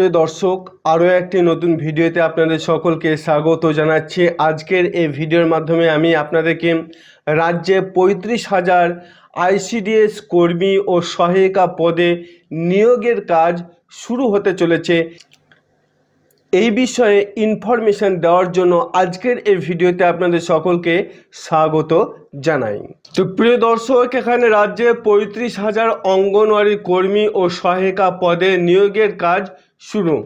সুপ্রিয় দর্শক, আরও একটি নতুন ভিডিওতে আপনাদের সকলকে স্বাগত জানাচ্ছি। আজকের এই ভিডিওর মাধ্যমে আমি আপনাদেরকে রাজ্যে পঁয়ত্রিশ হাজার আইসিডিএস কর্মী ও সহায়িকা পদে নিয়োগের কাজ শুরু হতে চলেছে। এই বিষয়ে ইনফরমেশন দেওয়ার জন্য আজকের এই ভিডিওতে আপনাদের সকলকে স্বাগত জানাই। তো প্রিয় দর্শক, এখানে রাজ্যে পঁয়ত্রিশ হাজার অঙ্গনওয়াড়ি কর্মী ও সহায়িকা পদে নিয়োগের কাজ শুরু।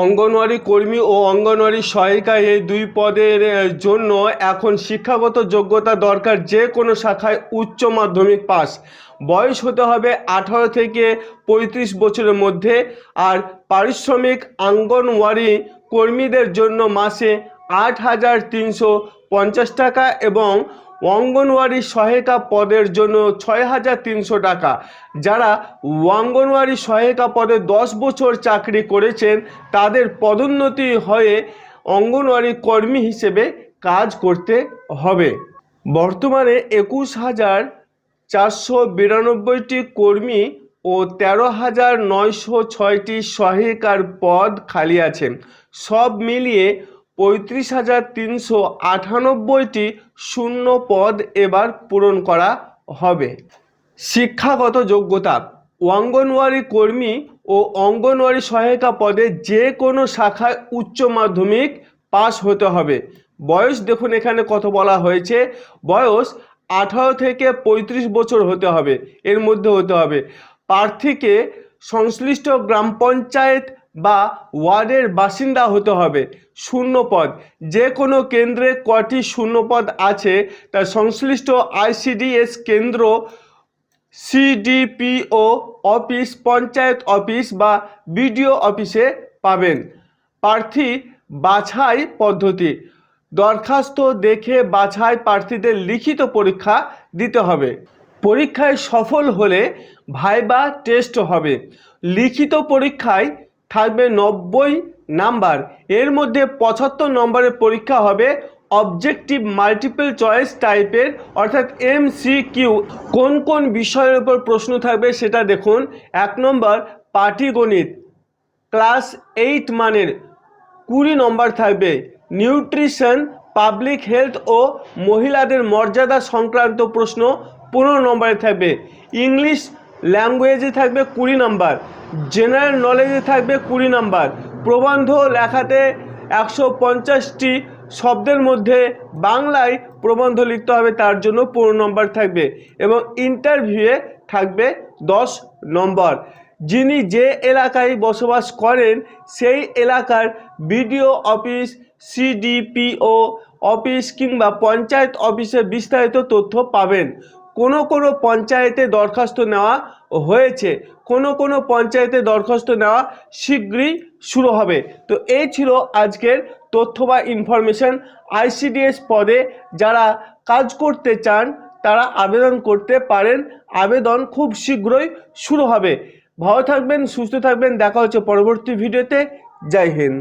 অঙ্গনওয়াড়ি কর্মী ও অঙ্গনওয়াড়ি সহায়িকা এই দুই পদের জন্য এখন শিক্ষাগত যোগ্যতা দরকার যে কোনো শাখায় উচ্চ মাধ্যমিক পাস। বয়স হতে হবে আঠারো থেকে পঁয়ত্রিশ বছরের মধ্যে আর পারিশ্রমিক অঙ্গনওয়াড়ি কর্মীদের জন্য মাসে আট হাজার তিনশো পঞ্চাশ টাকা এবং অঙ্গনওয়াড়ি সহায়িকা পদের জন্য ছয় হাজার তিনশো টাকা। যারা অঙ্গনওয়াড়ি সহায়িকা পদে দশ বছর চাকরি করেছেন, তাদের পদোন্নতি হয়ে অঙ্গনওয়াড়ি কর্মী হিসেবে কাজ করতে হবে। বর্তমানে একুশ হাজার চারশো বিরানব্বইটি কর্মী ও তেরো হাজার নয়শো ছয়টি সহায়িকার পদ খালি আছে সব মিলিয়ে পঁয়ত্রিশ হাজার তিনশো আটানব্বইটি শূন্য পদ এবার পূরণ করা হবে। শিক্ষাগত যোগ্যতা, অঙ্গনওয়াড়ি কর্মী ও অঙ্গনওয়াড়ি সহায়িকা পদে যে কোনো শাখায় উচ্চ মাধ্যমিক পাস হতে হবে। বয়স দেখুন এখানে কত বলা হয়েছে। বয়স আঠারো থেকে পঁয়ত্রিশ বছর হতে হবে, এর মধ্যে হতে হবে। প্রার্থীকে সংশ্লিষ্ট গ্রাম পঞ্চায়েত বা ওয়ার্ডের বাসিন্দা হতে হবে। শূন্য পদ যে কোনো কেন্দ্রে কটি শূন্য পদ আছে, তা সংশ্লিষ্ট আইসিডিএস কেন্দ্র, সিডিপিও অফিস, পঞ্চায়েত অফিস বা বিডিও অফিসে পাবেন। প্রার্থী বাছাই পদ্ধতি। দরখাস্ত দেখে বাছাই প্রার্থীদের লিখিত পরীক্ষা দিতে হবে। পরীক্ষায় সফল হলে ভাইবা টেস্ট হবে। লিখিত পরীক্ষায় থাকবে নব্বই নাম্বার। এর মধ্যে পঁচাত্তর নম্বরের পরীক্ষা হবে অবজেক্টিভ মাল্টিপল চয়েস টাইপের অর্থাৎ এমসিকিউ কোন কোন বিষয়ের উপর প্রশ্ন থাকবে সেটা দেখুন। এক নম্বর পাটিগণিত। ক্লাস এইট মানের কুড়ি নম্বর থাকবে। নিউট্রিশন, পাবলিক হেলথ ও মহিলাদের মর্যাদা সংক্রান্ত প্রশ্ন পনেরো নম্বরে থাকবে। ইংলিশ ল্যাঙ্গুয়েজে থাকবে কুড়ি নাম্বার জেনারেল নলেজে থাকবে কুড়ি নাম্বার। প্রবন্ধ লেখাতে একশো পঞ্চাশটি শব্দের মধ্যে বাংলায় প্রবন্ধ লিখতে হবে, তার জন্য পনেরো নম্বর থাকবে এবং ইন্টারভিউয়ে থাকবে দশ নম্বর। যিনি যে এলাকায় বসবাস করেন, সেই এলাকার বিডিও অফিস সিডিপিও অফিস কিংবা পঞ্চায়েত অফিসে বিস্তারিত তথ্য পাবেন। কোনো কোনো পঞ্চায়েতে দরখাস্ত নেওয়া হয়েছে, কোনো কোনো পঞ্চায়েতে দরখাস্ত নেওয়া শীঘ্রই শুরু হবে। তো এই ছিল আজকের তথ্য বা ইনফরমেশন আইসিডিএস পদে যারা কাজ করতে চান, তারা আবেদন করতে পারেন। আবেদন খুব শীঘ্রই শুরু হবে। ভালো থাকবেন, সুস্থ থাকবেন। দেখা হচ্ছে পরবর্তী ভিডিওতে। জয় হিন্দ।